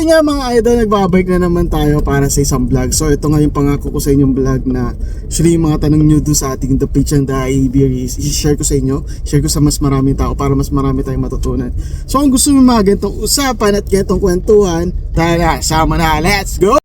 yun nga mga idol, nagbabalik na naman tayo para sa isang vlog. So ito nga yung pangako ko sa inyong vlog na actually yung mga tanong nyo doon sa ating The Pitch and the IEB is i-share ko sa inyo, share ko sa mas maraming tao para mas marami tayong matutunan. So kung gusto mo mga ganitong usapan at ganitong kwentuhan, tara, sama na, let's go!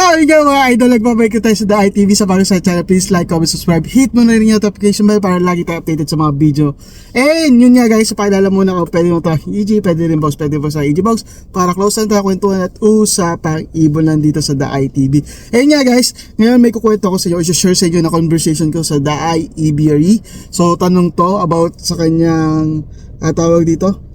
So, yun nga mga idol, nagbabalik ko tayo sa The ITV sa bago sa channel. Please like, comment, subscribe. Hit mo na rin yung notification bell para lagi tayo updated sa mga video. And yun nga guys, sa paalala muna ko, pwede mo ito EG, pwede rin box, pwede po sa EG box para close lang tayo kwentuhan at usapang ibon lang dito sa The ITV. And nga guys, ngayon may kukwento ko sa inyo, i-share sa inyo na conversation ko sa The IEBRE. So, tanong to about sa kanyang, uh, tawag dito,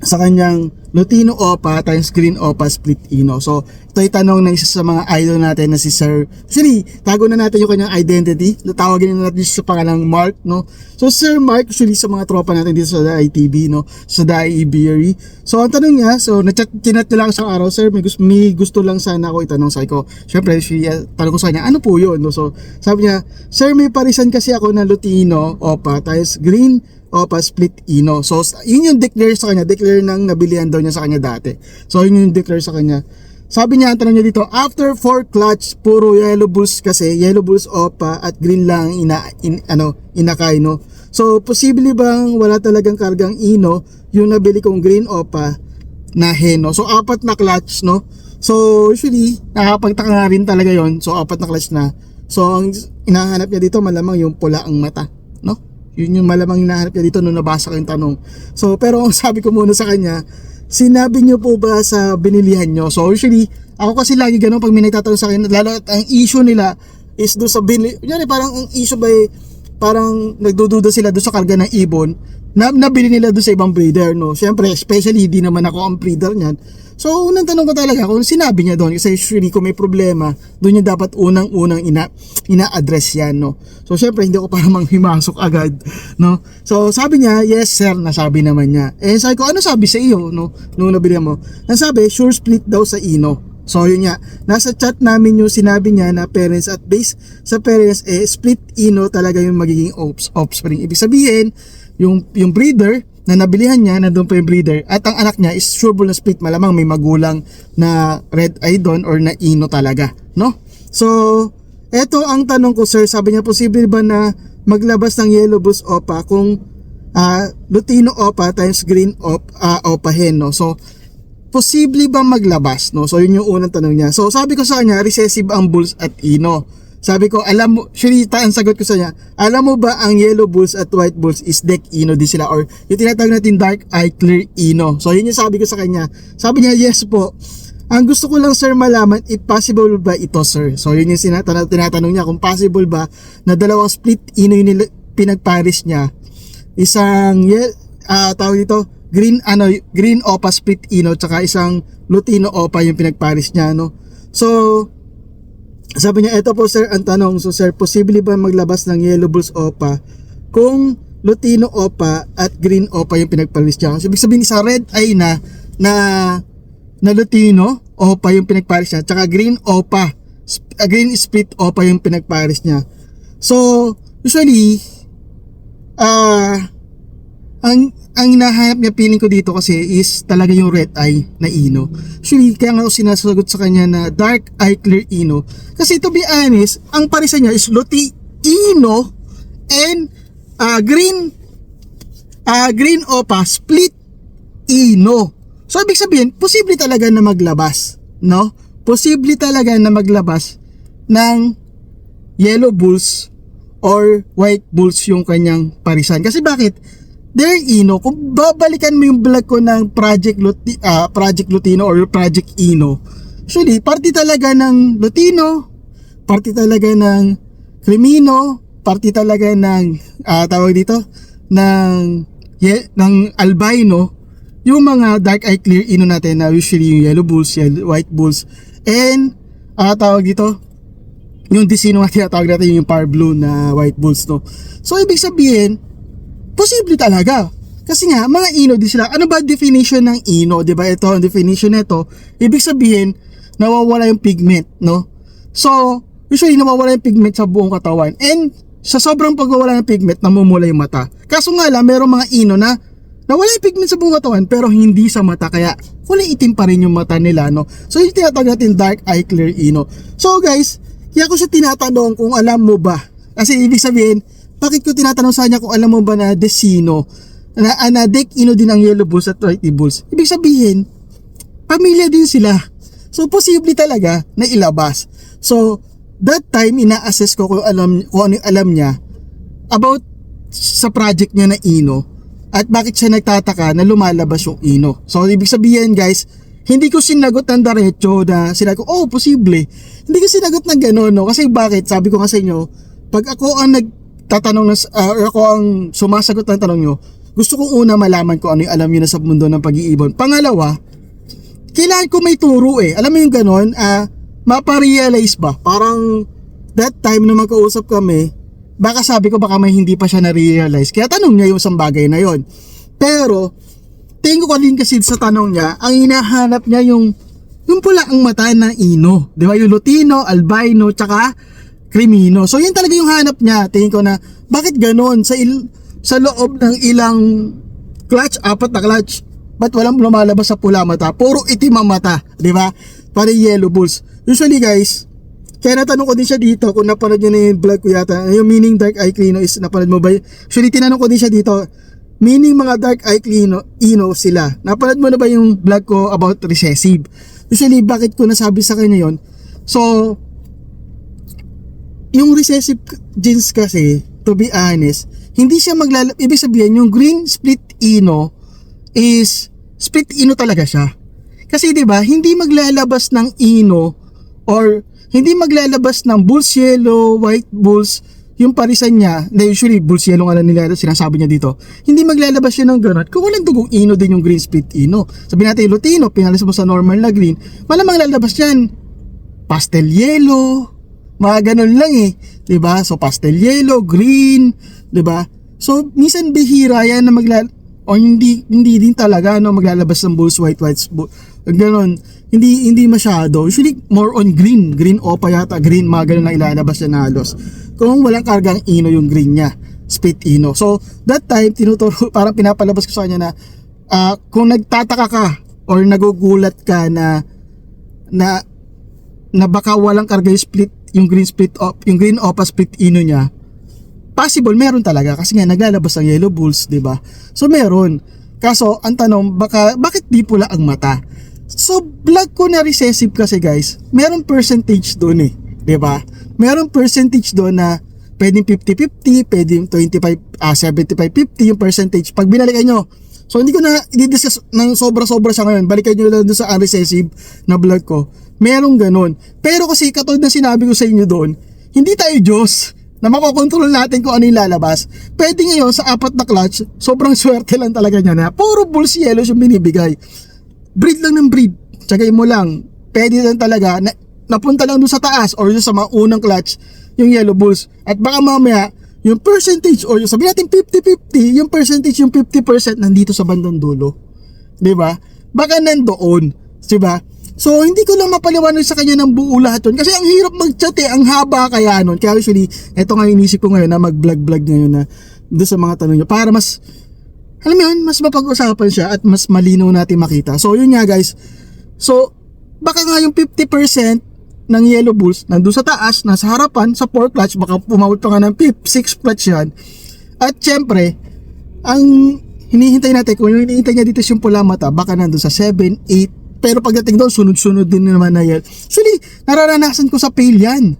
sa kanyang Lutino Opa times Green Opa Split Ino. So, ito ay tanong ng isa sa mga idol natin na si Sir. Actually, tago na natin yung kanyang identity. Tawagin na natin sa pangalang Mark, no? So, Sir Mark, actually sa mga tropa natin dito sa ITB, no? Sa Daiibiri. So, ang tanong niya, so, na-chat, kinat niya lang isang araw, Sir, may gusto, may gusto lang sana ako itanong sa ko. Siyempre, siya, tanong ko sa kanya, ano po yun, no? So, sabi niya, Sir, may parisan kasi ako na Lutino Opa times Green Opa Split Ino. So, yun yung declare sa kanya. Declare ng nabilihan daw niya sa kanya dati. So, yun yung declare sa kanya. Sabi niya, ang tanong niya dito, after 4 clutch, puro yellow bulls kasi, yellow bulls Opa at green lang ina, in, ano, inakay, no? So, posible bang wala talagang kargang Ino yung nabili kong green Opa na heno? So, apat na clutch, no? So, usually, nakakapagtaka nga rin talaga yon So, apat na clutch na. So, ang inahanap niya dito, malamang yung pula ang mata? Yun yung malamang hinahanap niya dito nung nabasa ko yung tanong. So, pero ang sabi ko muna sa kanya, sinabi niyo po ba sa binilihan niyo? So, usually, ako kasi lagi ganun pag may nagtatanong sa akin, lalo at ang issue nila is do sa binili, yan parang ang issue ba eh, parang nagdududa sila doon sa karga ng ibon na nabili nila doon sa ibang breeder no. Syempre, especially hindi naman ako ang breeder niyan. So, unang tanong ko talaga kung sinabi niya doon kasi usually kung may problema, doon niya dapat unang-unang ina ina-address yan, no. So, syempre hindi ko para manghimasok agad, no. So, sabi niya, yes sir, nasabi naman niya. Eh, sabi ko, ano sabi sa iyo, no, nung nabili mo? Nasabi, sure split daw sa ino. So yun nga, nasa chat namin yung sinabi niya na parents at base sa parents eh split ino talaga yung magiging ops, offspring. Ibig sabihin, yung yung breeder na nabilihan niya, nandun pa yung breeder at ang anak niya is sureable na split malamang may magulang na red eye doon or na ino talaga, no? So, eto ang tanong ko sir, sabi niya posible ba na maglabas ng yellow bulls opa kung uh, Lutino opa times green op, uh, opa hen, no? So, posible ba maglabas, no? So, yun yung unang tanong niya. So, sabi ko sa kanya, recessive ang bulls at ino. Sabi ko, alam mo, surely ang sagot ko sa kanya, alam mo ba ang yellow bulls at white bulls is deck ino din sila or yung tinatawag natin dark eye clear ino. So, yun yung sabi ko sa kanya. Sabi niya, yes po. Ang gusto ko lang sir malaman, if possible ba ito sir? So, yun yung sinatanong, tinatanong niya kung possible ba na dalawang split ino yung nila, pinagparis niya. Isang, uh, tawag dito, green ano green opa split ino tsaka isang lutino opa yung pinagparis niya no so sabi niya ito po sir ang tanong. So sir posible ba maglabas ng yellow bulls opa kung lutino opa at green opa yung pinagparis niya so ibig sabihin isang red ay na na na lutino opa yung pinagparis niya tsaka green opa uh, green split opa yung pinagparis niya. So usually ah uh, ang ang hinahanap niya feeling ko dito kasi is talaga yung red eye na Ino. Actually, kaya nga ako sinasagot sa kanya na dark eye clear Ino. Kasi to be honest, ang parisan niya is Loti Ino and uh, green uh, green opa split Ino. So, ibig sabihin, posible talaga na maglabas. No? Posible talaga na maglabas ng yellow bulls or white bulls yung kanyang parisan. Kasi bakit? There Ino, kung babalikan mo yung vlog ko ng Project Luti, uh, Project Lutino or Project Ino, actually, party talaga ng Lutino, party talaga ng Crimino, party talaga ng uh, tawag dito ng ye, ng albino yung mga dark eye clear ino natin na usually yung yellow bulls, yellow, white bulls, and ah tawag dito, yung Disino nga tinatawag natin yung power blue na white bulls no. So ibig sabihin, posible talaga. Kasi nga, mga ino din sila. Ano ba definition ng ino? ba Ito, ang definition nito, ibig sabihin, nawawala yung pigment, no? So, usually nawawala yung pigment sa buong katawan. And sa sobrang pagwawala ng pigment, namumula yung mata. Kaso nga lang, merong mga ino na nawala yung pigment sa buong katawan pero hindi sa mata. Kaya kulay itim pa rin yung mata nila, no? So, yung tinatawag natin dark eye clear ino. So, guys, kaya ko siya tinatanong kung alam mo ba. Kasi ibig sabihin, bakit ko tinatanong sa kanya kung alam mo ba na Desino, na, na Ino din ang Yellow Bulls at Whitey Bulls. Ibig sabihin, pamilya din sila. So, posible talaga na ilabas. So, that time, ina-assess ko kung, alam, kung ano yung alam niya about sa project niya na Ino at bakit siya nagtataka na lumalabas yung Ino. So, ibig sabihin guys, hindi ko sinagot ng diretso na sinabi ko, oh, posible. Hindi ko sinagot ng gano'n, no? Kasi bakit? Sabi ko nga sa inyo, pag ako ang nagtatanong, na, uh, or ako ang sumasagot ng tanong nyo, gusto kong una malaman ko ano yung alam nyo na sa mundo ng pag-iibon. Pangalawa, kailangan ko may turo eh. Alam mo yung ganon, ah, maparealize ba? Parang that time na magkausap kami, baka sabi ko baka may hindi pa siya na-realize. Kaya tanong niya yung isang bagay na yon. Pero, tingin ko din kasi sa tanong niya, ang hinahanap niya yung yung pula ang mata ng ino. Di ba? Yung Lutino, Albino, tsaka Crimino. So, yun talaga yung hanap niya. Tingin ko na, bakit ganon? Sa, il, sa loob ng ilang clutch, apat na clutch, ba't walang lumalabas sa pula mata? Puro itim ang mata, di ba? Para yellow bulls. Usually guys, kaya natanong ko din siya dito kung napanood niyo na yung vlog ko yata. Yung meaning dark eye cleano is napanood mo ba? yun? Actually, tinanong ko din siya dito. Meaning mga dark eye cleano, ino sila. Napanood mo na ba yung vlog ko about recessive? Usually, bakit ko nasabi sa kanya yon? So, yung recessive genes kasi, to be honest, hindi siya maglalab... Ibig sabihin, yung green split ino is split ino talaga siya. Kasi 'di ba, hindi maglalabas ng ino or hindi maglalabas ng bulls yellow, white bulls, yung parisan niya, na usually bulls yellow nga lang nila sinasabi niya dito, hindi maglalabas siya ng ganun. Kung walang dugong ino din yung green split ino. Sabi natin Lutino, pinalis mo sa normal na green, malamang lalabas yan. Pastel yellow, mga ganun lang eh. 'Di ba? So pastel yellow, green, 'di ba? So minsan bihira yan na maglal o hindi hindi din talaga no maglalabas ng bulls white whites bu- ganun. Hindi hindi masyado. Usually more on green. Green opa yata green mga ganun na ilalabas niya na halos. Kung walang kargang ino yung green niya split ino. So that time tinuturo parang pinapalabas ko sa kanya na ah, kung nagtataka ka or nagugulat ka na na na baka walang karga yung split yung green split op yung green opa split ino niya possible meron talaga kasi nga naglalabas ang yellow bulls, 'di ba? So meron. Kaso ang tanong baka bakit di pula ang mata? So blood ko na recessive kasi guys, meron percentage doon eh, 'di ba? Meron percentage doon na pwedeng 50-50, pwedeng 25 ah 75-50 yung percentage pag binalikan nyo. So hindi ko na i-discuss ng sobra-sobra sa ngayon. Balikan nyo lang doon sa unrecessive na blood ko. Merong ganun. Pero kasi katulad na sinabi ko sa inyo doon, hindi tayo Diyos na makokontrol natin kung ano yung lalabas. Pwede ngayon sa apat na clutch, sobrang swerte lang talaga niya na puro bulls yellow yung binibigay. Breed lang ng breed. Tsagay mo lang. Pwede lang talaga na, napunta lang doon sa taas or sa mga unang clutch yung yellow bulls. At baka mamaya, yung percentage or yung sabi natin 50-50, yung percentage yung 50% nandito sa bandang dulo. 'Di ba? Baka nandoon, 'di ba? So, hindi ko lang mapaliwanag sa kanya ng buo lahat yun. Kasi ang hirap mag-chat eh. Ang haba kaya nun. Kaya usually, eto nga inisip ko ngayon na mag-vlog-vlog ngayon na doon sa mga tanong niya. Para mas, alam mo yun, mas mapag-usapan siya at mas malinaw natin makita. So, yun nga guys. So, baka nga yung 50% ng Yellow Bulls nandun sa taas, nasa harapan, sa 4 clutch, baka pumawit pa nga ng 6 clutch yan. At syempre, ang hinihintay natin, kung yung hinihintay niya dito yung pula mata, baka nandun sa 7, 8, pero pagdating doon, sunod-sunod din naman na yan. Actually, nararanasan ko sa pail yan.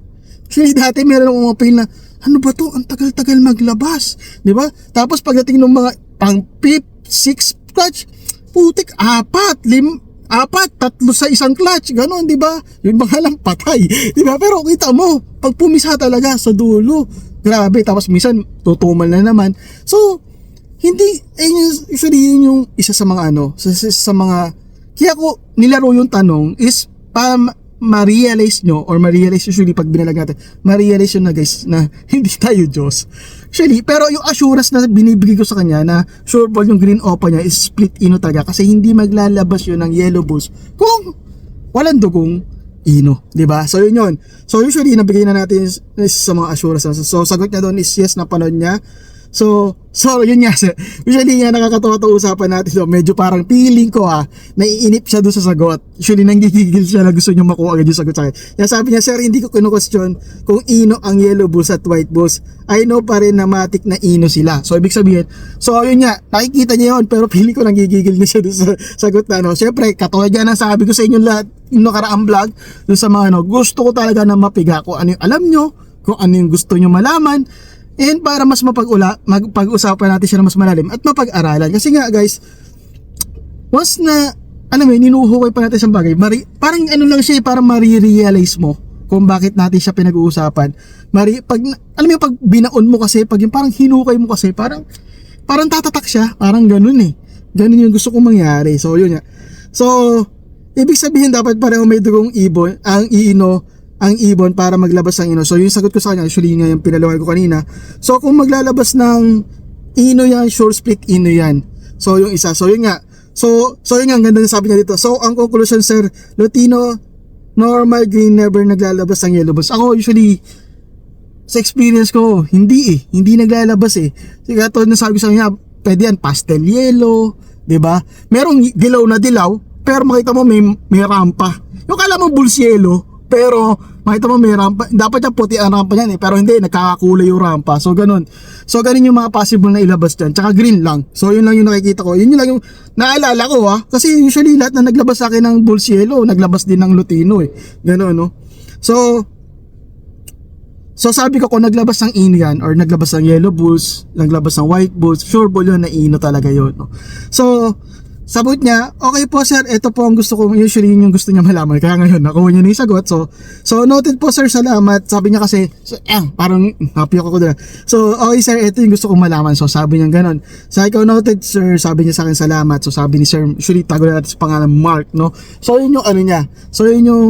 Actually, dati meron akong mga pail na, ano ba to? Ang tagal-tagal maglabas. Di ba? Tapos pagdating ng mga pang pip, six clutch, putik, apat, lim, apat, tatlo sa isang clutch, ganon, di ba? Yung mga lang patay, di ba? Pero kita mo, pag pumisa talaga sa dulo, grabe, tapos minsan tutumal na naman. So, hindi, eh, usually yun yung isa sa mga ano, sa, sa, sa mga, kaya ko nilaro yung tanong is ma- ma-realize nyo or ma-realize usually pag binalag natin, ma-realize yun na guys na hindi tayo Diyos. Actually, pero yung assurance na binibigay ko sa kanya na sure ball yung green opa niya is split ino talaga kasi hindi maglalabas yun ng yellow bulls kung walang dugong ino, 'di ba? So yun yun. So usually nabigay na natin sa mga assurance. So sagot niya doon is yes na panood niya. So, so yun nga, sir. Usually nga nakakatawa to usapan natin. So, medyo parang feeling ko ha, naiinip siya doon sa sagot. Usually nanggigigil siya na gusto niya makuha agad yung sagot sa akin. Kaya sabi niya, sir, hindi ko kinu-question kung ino ang yellow bulls at white bulls. I know pa rin na matik na ino sila. So, ibig sabihin, so yun nga, nakikita niya yun, pero feeling ko nanggigigil na siya doon sa sagot na ano. Siyempre, katulad yan ang sabi ko sa inyo lahat, yung nakaraang vlog, doon sa mga ano, gusto ko talaga na mapiga kung ano yung alam nyo, kung ano yung gusto nyo malaman, And para mas mapag-ula, magpag-usapan natin siya na mas malalim at mapag-aralan. Kasi nga guys, once na, alam mo, yun, pa natin sa bagay, mari, parang ano lang siya, eh, parang marirealize mo kung bakit natin siya pinag-uusapan. Mari, pag, alam mo, yung pag binaon mo kasi, pag yung parang hinukay mo kasi, parang, parang tatatak siya, parang ganun eh. Ganun yung gusto kong mangyari. So, yun nga. So, ibig sabihin dapat pareho may dugong ibon, ang iino, ang ibon para maglabas ng ino. So, yung sagot ko sa kanya, actually yun nga yung pinalaway ko kanina. So, kung maglalabas ng ino yan, sure split ino yan. So, yung isa. So, yun nga. So, so yun nga, ang ganda ng sabi niya dito. So, ang conclusion, sir, Lutino, normal green, never naglalabas ng yellow balls. Ako, usually, sa experience ko, hindi eh. Hindi naglalabas eh. Kasi katulad na sabi sa kanya, pwede yan, pastel yellow, 'di ba? Merong dilaw na dilaw, pero makita mo may, may rampa. Yung kala mo bulls yellow, pero makita mo may rampa. Dapat yung puti ang rampa niyan eh, pero hindi, nagkakakulay yung rampa. So, ganun. So, ganun yung mga possible na ilabas dyan. Tsaka green lang. So, yun lang yung nakikita ko. Yun yung lang yung naalala ko ha. Kasi usually lahat na naglabas sa akin ng bulls yellow, naglabas din ng lutino eh. Ganun, no? So, So sabi ko kung naglabas ng ino yan or naglabas ng yellow bulls, naglabas ng white bulls, sure ball yun na ino talaga yun. No? So, sabot niya, okay po sir, ito po ang gusto ko, usually yun yung gusto niya malaman. Kaya ngayon, nakuha niya na yung sagot. So, so noted po sir, salamat. Sabi niya kasi, so, eh, parang happy ako doon. So, okay sir, ito yung gusto kong malaman. So, sabi niya ganun. Sa ikaw noted sir, sabi niya sa akin salamat. So, sabi ni sir, usually tago na natin sa pangalan Mark, no? So, yun yung ano niya. So, yun yung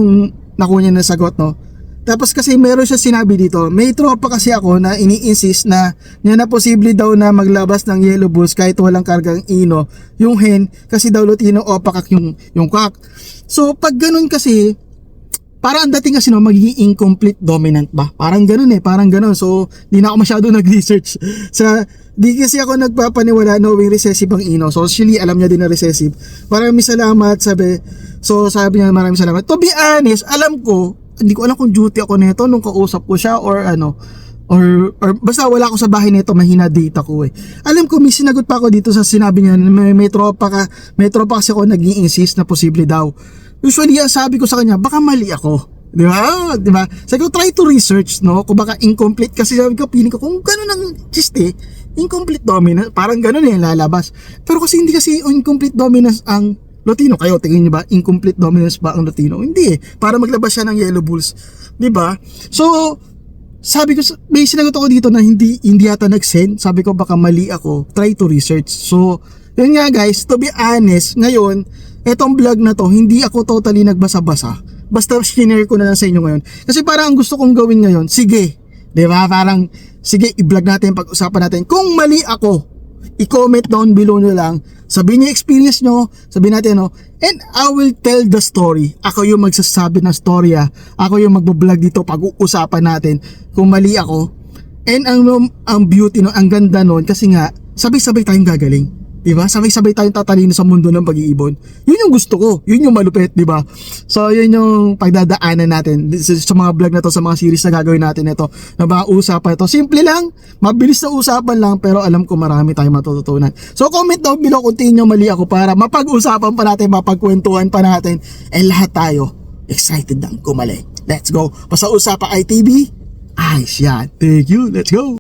nakuha niya na sagot, no? Tapos kasi meron siya sinabi dito, may tropa kasi ako na ini-insist na niya na posible daw na maglabas ng yellow bulls kahit walang kargang ino, yung hen, kasi daw lutino o pakak yung, yung kak. So pag ganun kasi, parang ang dating kasi no, magiging incomplete dominant ba? Parang ganun eh, parang ganun. So, di na ako masyado nag-research. Sa, di kasi ako nagpapaniwala knowing recessive ang ino. So, actually, alam niya din na recessive. Maraming salamat, sabi. So, sabi niya maraming salamat. To be honest, alam ko, hindi ko alam kung duty ako nito nung kausap ko siya or ano, or, or basta wala ako sa bahay nito, mahina data ko eh. Alam ko, may sinagot pa ako dito sa sinabi niya, may, may tropa ka, may tropa kasi ako nag insist na posible daw. Usually, ang sabi ko sa kanya, baka mali ako. Di ba? Di ba? Sabi ko, try to research, no? Kung baka incomplete. Kasi sabi ko, feeling ko, kung gano'n ang chiste, incomplete dominance, parang gano'n eh, lalabas. Pero kasi hindi kasi incomplete dominance ang Lutino. Kayo, tingin niyo ba, incomplete dominance ba ang Lutino? Hindi eh. Para maglabas siya ng Yellow Bulls. Di ba? So, sabi ko, may sinagot ako dito na hindi, hindi yata nag-send. Sabi ko, baka mali ako. Try to research. So, yun nga guys, to be honest, ngayon, etong vlog na to, hindi ako totally nagbasa-basa. Basta shinare ko na lang sa inyo ngayon. Kasi parang ang gusto kong gawin ngayon, sige. Di ba? Parang, sige, i-vlog natin, pag-usapan natin. Kung mali ako, i-comment down below nyo lang. Sabihin niyo experience nyo, sabihin natin, no? And I will tell the story. Ako yung magsasabi ng storya. Ako yung magbablog dito, pag-uusapan natin kung mali ako. And ang, ang beauty, no? ang ganda nun, kasi nga, sabay-sabay tayong gagaling. Di ba? Sabay-sabay tayong tatalino sa mundo ng pag-iibon. Yun yung gusto ko. Yun yung malupit, di ba? So, yun yung pagdadaanan natin sa, sa mga vlog na to, sa mga series na gagawin natin ito, na mga usapan ito. Simple lang, mabilis na usapan lang, pero alam ko marami tayong matututunan. So, comment down below kung tingin nyo mali ako para mapag-usapan pa natin, mapagkwentuhan pa natin, eh lahat tayo excited lang kumali. Let's go. Basta usapan ITV, ayos yan. Thank you. Let's go.